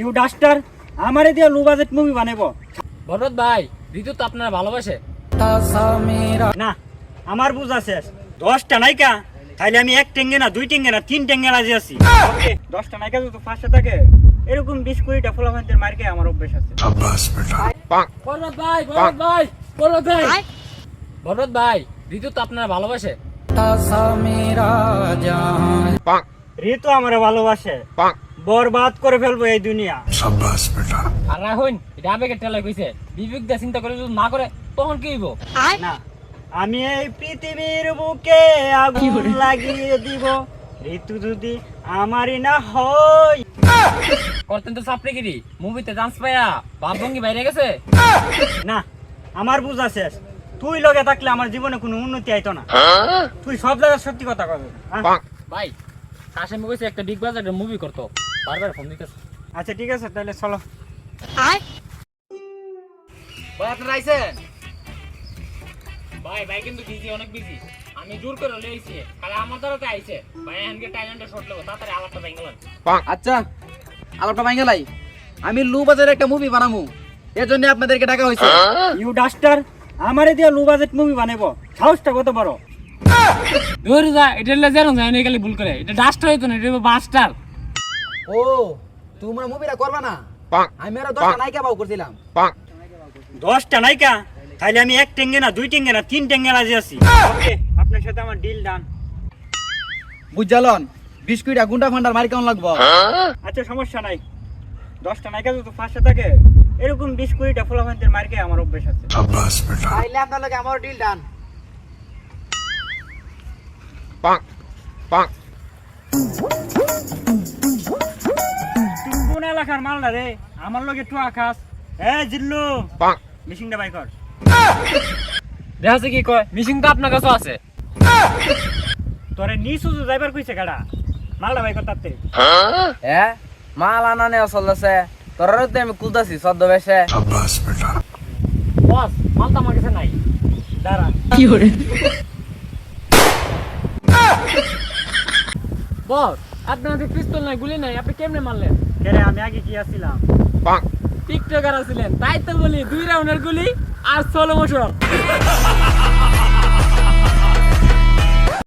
You duster আমারে দিয়ে low budget movie বানাবো ভরত ভাই ঋতু তো আপনারা ভালোবাসে। না আমার বুঝা শেষ। দশটা নাইকা তাইলে আমি এক টেঙ্গে না দুই টেঙ্গে না তিন টেঙ্গে রাজি আছি। দশটা নাইকা যদি থাকে এরকম বিশ কুড়িটা মার্কে আমার অভ্যেস আছে। ভরত ভাই ভরত ভাই ভরত ভাই। ভরত ভাই ঋতু তো আপনারা ভালোবাসে। ঋতু আমারে ভালোবাসে। বরবাদ করে ফেলব এই দুনিয়া। আর রাহুন এটা আবেগের টেলা কইছে বিবেক দা চিন্তা করে যদি না করে তখন কি হইব? না আমি এই পৃথিবীর বুকে আগুন লাগিয়ে দিব। ঋতু যদি আমারই না হয়। করতেন তো সাপড়িগিরি মুভিতে ডান্স পাইয়া ভাবভঙ্গি বাইরে গেছে? না আমার বুঝা শেষ। তুই লগে থাকলে আমার জীবনে কোনো উন্নতি আইতো না। তুই সব জায়গায় সত্যি কথা কবে। ভাই কাশেম কইছে একটা বিগ বাজারের মুভি করতো। বারবার ফোন দিতেছে? আচ্ছা ঠিক আছে তাহলে চলো। ভাই আপনারা আইছেন ভাই ভাই কিন্তু বিজি অনেক বিজি আমি জোর করে লইছি কালে আমার দ্বারাতে আইছে। ভাই এখানকে টাইল্যান্ডে শর্ট লাগো তাড়াতাড়ি আলাপটা আচ্ছা আলাপটা আমি লু বাজারে একটা মুভি বানামু। এর জন্য আপনাদেরকে ডাকা হয়েছে। ইউ ডাস্টার আমারে দিয়ে লো বাজেট মুভি বানাবো সাহসটা কত বড়? ধরে যা এটা হলে জানো যায় না খালি ভুল করে। এটা ডাস্টার হইতো না এটা বাস্টার ও তোমরা মুভিটা করবা না? আমি আরও দশটা নায়িকা বাউ করছিলাম। দশটা নাইকা তাইলে আমি এক টেঙ্গে না দুই টেঙ্গে না তিন টেঙ্গে রাজি আছি। আপনার সাথে আমার ডিল ডান বুঝালন বিস্কুইটা গুন্ডা ফান্ডার মারি কেমন লাগবো? আচ্ছা সমস্যা নাই। দশটা নাইকা যদি পাঁচশো থাকে এরকম বিশ কুড়িটা ফলাফান্তের মার্কে আমার অভ্যেস আছে। তাইলে আপনার লগে আমার ডিল ডান তুই কোন এলাকার মালটা রে আমার লগে two Akash A Jillu মিশিংটা by কর। দেখা কি কয় মিশিং তো আপনার কাছে আছে। তোরে নি সুজু যাইবার কইছে গাড়া। মালটা বাই কর তাতে। হ্যাঁ? মাল আনা নেওয়া চলতেছে। তোর তো আমি কুলতাছি সদ্য বেশে বস মাল তো আমার কাছে নাই। দাঁড়া। বস আপনার হাতে পিস্তল নাই গুলি নাই আপনি কেমনে মারলেন? কেরে আমি আগে কি আসছিলাম টিকটকার আছিলেন তাই তো বলি দুই রাউন্ডের গুলি আর ষোলো বছর।